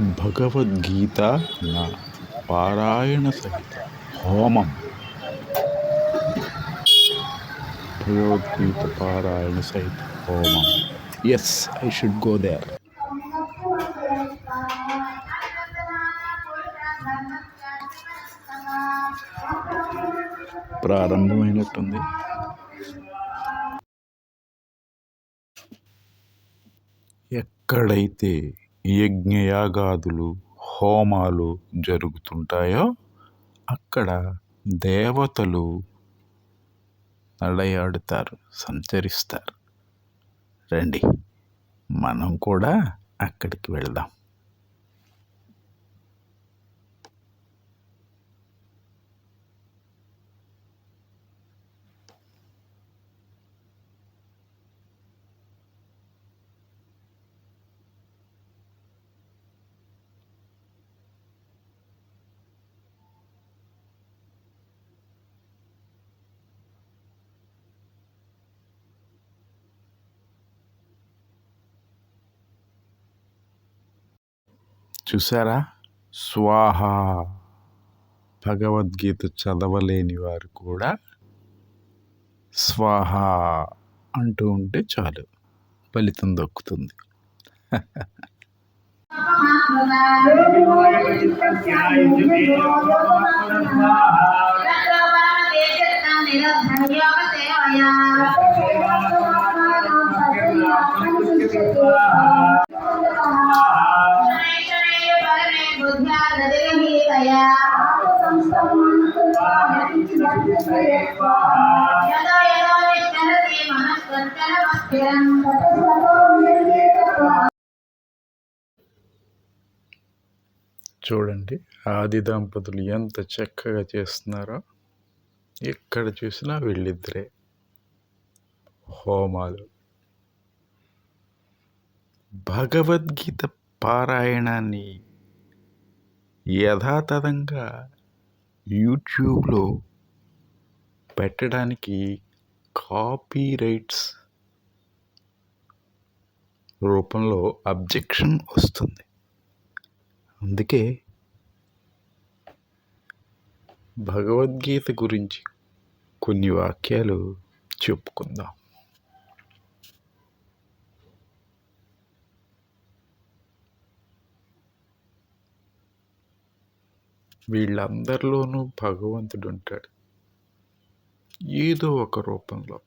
భగవద్గీత నా పారాయణ సహిత హోమం. భగవద్గీత పారాయణ సహిత హోమం. As I should go there ప్రారంభమైనట్టుంది. ఎక్కడైతే యజ్ఞయాగాదులు హోమాలు జరుగుతుంటాయో అక్కడ దేవతలు నడయాడుతారు సంచరిస్తారు. రండి మనం కూడా అక్కడికి వెళ్దాం. చూసారా? స్వాహ! భగవద్గీత చదవలేని వారు కూడా స్వాహ అంటూ ఉంటే చాలు. ఫలితం దక్కుతుంది. చూడండి. ఆది దంపతులు ఎంత చక్కగా చేస్తున్నారో. ఎక్కడ చూసినా వీళ్ళిద్దరే. హోమాలు. భగవద్గీత పారాయణాన్ని యథాతథంగా యూట్యూబ్లో పెట్టడానికి కాపీ రైట్స్ రూపంలో అబ్జెక్షన్ వస్తుంది. అందుకే భగవద్గీత గురించి కొన్ని వాక్యాలు చెప్పుకుందాం. వీళ్ళందరిలోనూ భగవంతుడు ఉంటాడు ఏదో ఒక రూపంలో.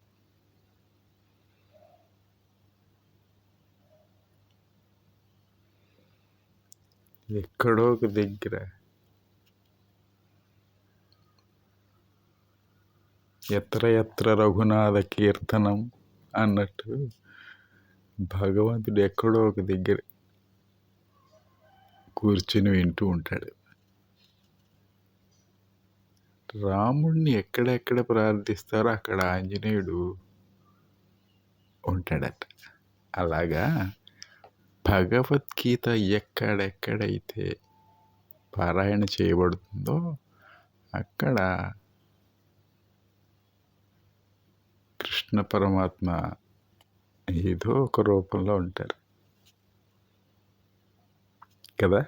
ఎక్కడో ఒక దగ్గర ఎత్ర ఎత్ర రఘునాథ కీర్తనం అన్నట్టు భగవంతుడు ఎక్కడో ఒక దగ్గర కూర్చుని వింటూ ఉంటాడు. రాముడిని ఎక్కడెక్కడ ప్రార్థిస్తారో అక్కడ ఆంజనేయుడు ఉంటాడట. అలాగా భగవద్గీత ఎక్కడెక్కడైతే పారాయణ చేయబడుతుందో అక్కడ కృష్ణ పరమాత్మ ఏదో ఒక రూపంలో ఉంటారు. కదా?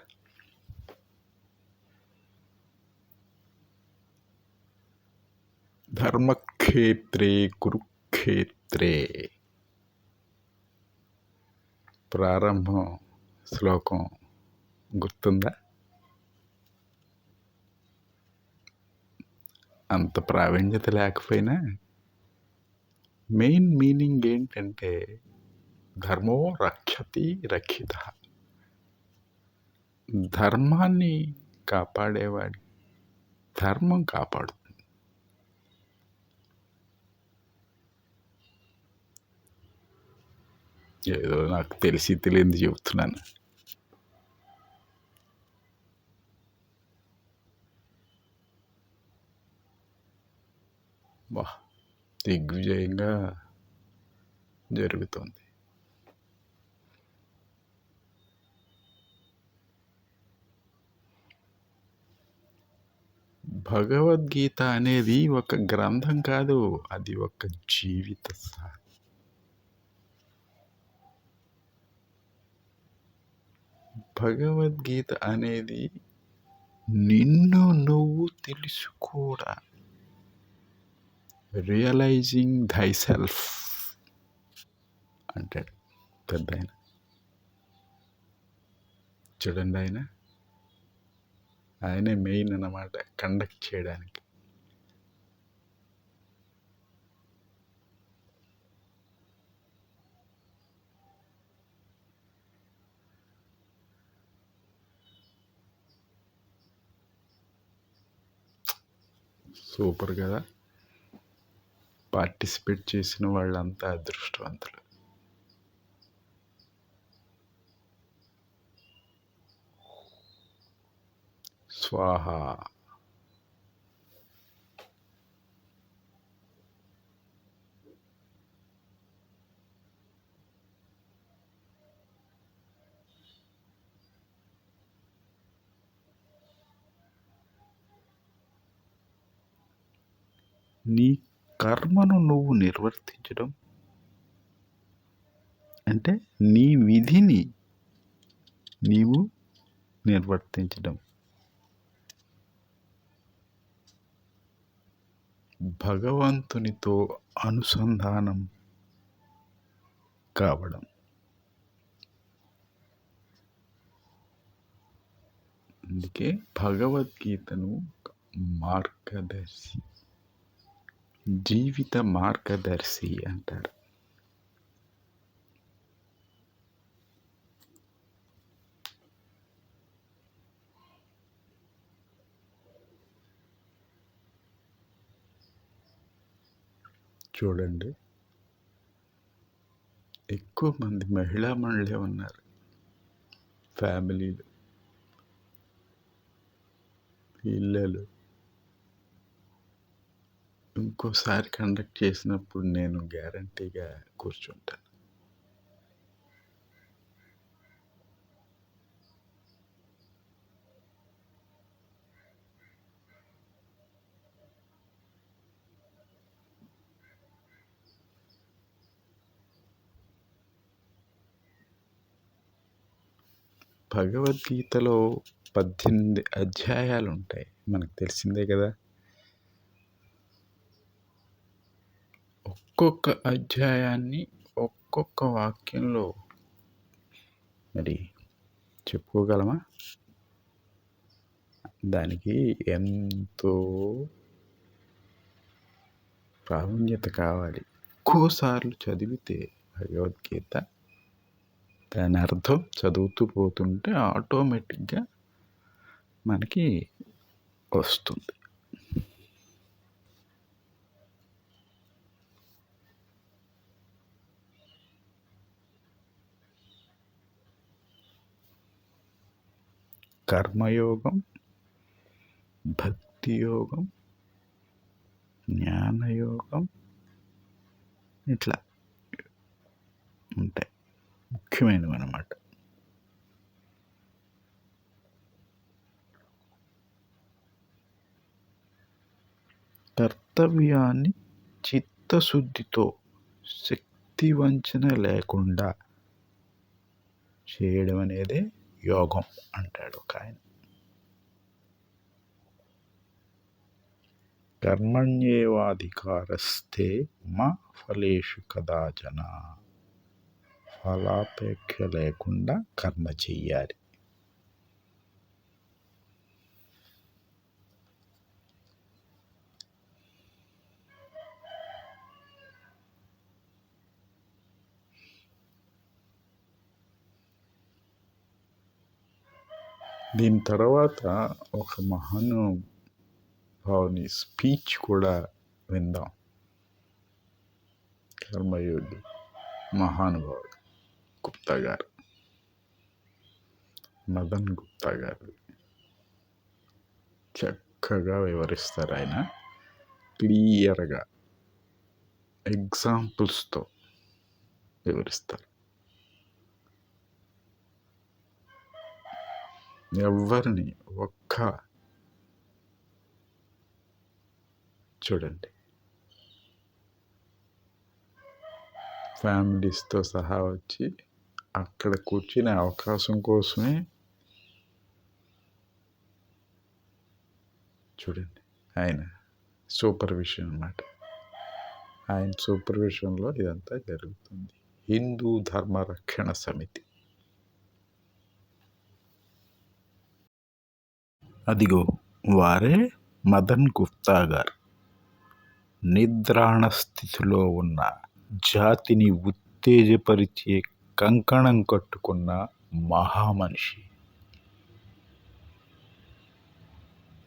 ధర్మక్షేత్రే కురుక్షేత్రే. ప్రారంభం శ్లోకం గుర్తుందా? అంత ప్రావీణ్యత లేకపోయినా మెయిన్ మీనింగ్ ఏంటంటే ధర్మో రక్షతి రక్షిత. ధర్మాన్ని కాపాడేవాడి ధర్మం కాపాడుతుంది. ఏదో నాకు తెలిసి తెలియంది చెబుతున్నాను దిగ్విజయంగా జరుగుతుంది. భగవద్గీత అనేది ఒక గ్రంథం కాదు అది ఒక జీవిత సాధన. భగవద్గీత అనేది నిన్ను నువ్వు తెలుసుకోవడానికి రియలైజింగ్ థై సెల్ఫ్ అంటాడు పెద్ద ఆయన చూడండి ఆయన. ఆయనే మెయిన్ అన్నమాట కండక్ట్ చేయడానికి. సూపర్ కదా? పార్టిసిపేట్ చేసిన వాళ్ళంతా అదృష్టవంతులు. స్వాహ. నీ కర్మను నువ్వు నిర్వర్తించడం అంటే నీ విధిని నీవు నిర్వర్తించడం. భగవంతునితో అనుసంధానం కావడం. అందుకే భగవద్గీతను మార్గదర్శి జీవిత మార్గదర్శి అంటారు. చూడండి. ఎక్కువ మంది మహిళా మండలే ఉన్నారు ఫ్యామిలీలు. పిల్లలు ఇంకోసారి కండక్ట్ చేసినప్పుడు నేను గ్యారంటీగా కూర్చుంటాను. భగవద్గీతలో పద్దెనిమిది అధ్యాయాలు ఉంటాయి మనకు తెలిసిందే కదా? ఒక్కొక్క అధ్యాయాన్ని ఒక్కొక్క వాక్యంలో మరి చెప్పుకోగలమా? దానికి ఎంతో ప్రావీణ్యత కావాలి. ఎక్కువసార్లు చదివితే భగవద్గీత దాని అర్థం చదువుతూ పోతుంటే ఆటోమేటిక్గా మనకి వస్తుంది. కర్మయోగం భక్తి యోగం జ్ఞానయోగం ఇట్లా ఉంటాయి ముఖ్యమైనవి అన్నమాట కర్తవ్యాన్ని చిత్తశుద్ధితో శక్తి వంచన లేకుండా చేయడం అనేదే యోగం అంటాడు ఒక ఆయన. కర్మణ్యేవాధికారస్థే మా ఫలేషు కదాచన. ఫలాపేక్ష లేకుండా కర్మ చెయ్యాలి. దీని తర్వాత ఒక మహాను భావుని స్పీచ్ కూడా విందాం. కర్మయోగి మహానుభావుడు గుప్తా గారు. మదన్ గుప్తా గారు. చక్కగా వివరిస్తారు ఆయన. క్లియర్గా ఎగ్జాంపుల్స్తో వివరిస్తారు. ఎవరిని ఒక్క చూడండి. ఫ్యామిలీస్తో సహా వచ్చి అక్కడ కూర్చునే అవకాశం కోసమే చూడండి. ఆయన సూపర్విషన్ అన్నమాట. ఆయన సూపర్విషన్లో ఇదంతా జరుగుతుంది. హిందూ ధర్మ రక్షణ సమితి. అదిగో వారే మదన్ గుప్తా గారు. నిద్రాణ స్థితిలో ఉన్న జాతిని ఉత్తేజపరిచే కంకణం కట్టుకున్న మహామనిషి.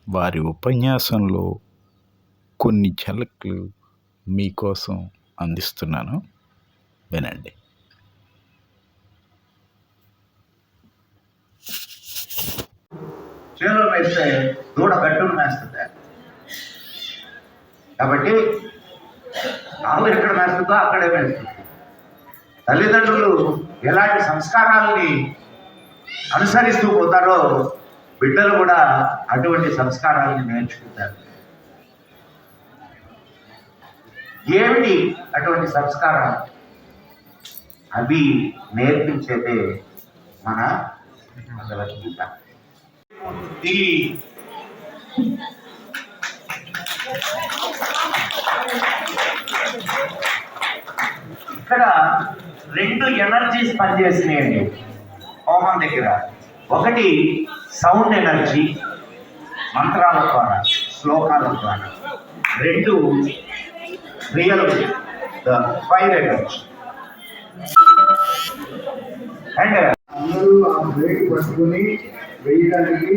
వారి ఉపన్యాసంలో కొన్ని ఝలక్లు మీకోసం అందిస్తున్నాను. వినండి. చేలో వేస్తే దూడ గట్టును మేస్తుంది. కాబట్టి ఆవు ఎక్కడ మేస్తుందో అక్కడే మేస్తుంది. తల్లిదండ్రులు ఎలాంటి సంస్కారాలని అనుసరిస్తూ పోతారో బిడ్డలు కూడా అటువంటి సంస్కారాలను నేర్చుకుంటారు. ఏమిటి అటువంటి సంస్కారాలు? అవి నేర్పించేదే మన భగవద్గీత. ఉంటుంది ఇక్కడ రెండు ఎనర్జీస్ పనిచేసినాయండి. హోమం దగ్గర. ఒకటి సౌండ్ ఎనర్జీ మంత్రాల ద్వారా శ్లోకాల ద్వారా. రెండు real the fire energy and అందరూ ఆ బ్రేక్ పట్టుకుని వేయడానికి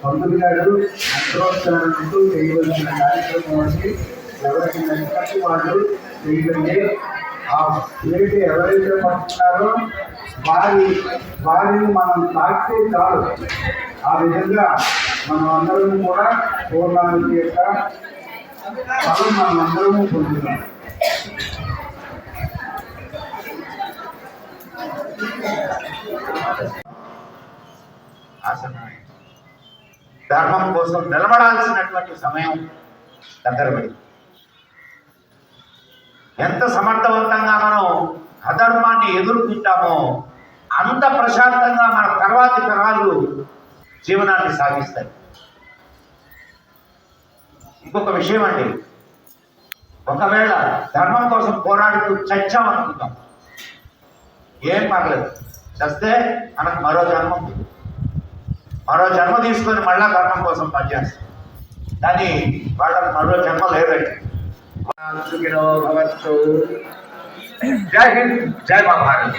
పంతులు గారు అంతరోత్సాహంతో చేయవలసిన కార్యక్రమం అంటే ఎవరికి నచ్చినట్టు వాళ్ళు చేయండి ఆ బ్రేక్ ఎవరైతే పట్టుకున్నారో వారి వారిని మనం తాకితే చాలు. ఆ విధంగా మనం అందరం కూడా పూర్ణానికి యొక్క ఫలం మనం అందరము పొందుతున్నాం ఆసనం ధర్మం కోసం నిలబడాల్సినటువంటి సమయం దగ్గర పడింది ఎంత సమర్థవంతంగా మనం అధర్మాన్ని ఎదుర్కొంటామో అంత ప్రశాంతంగా మన తర్వాతి తరాలు జీవనాన్ని సాగిస్తాయి. ఇంకొక విషయం అండి. ఒకవేళ ధర్మం కోసం పోరాడుతూ చచ్చామనుకుంటాం ఏం పర్లేదు. చస్తే మనకు మరో జన్మ ఉంది. మరో జన్మ తీసుకొని మళ్ళా ధర్మం కోసం పనిచేస్తాం. కానీ వాళ్ళకి మరో జన్మ లేదండి. జై హింద్ జై మా భారత్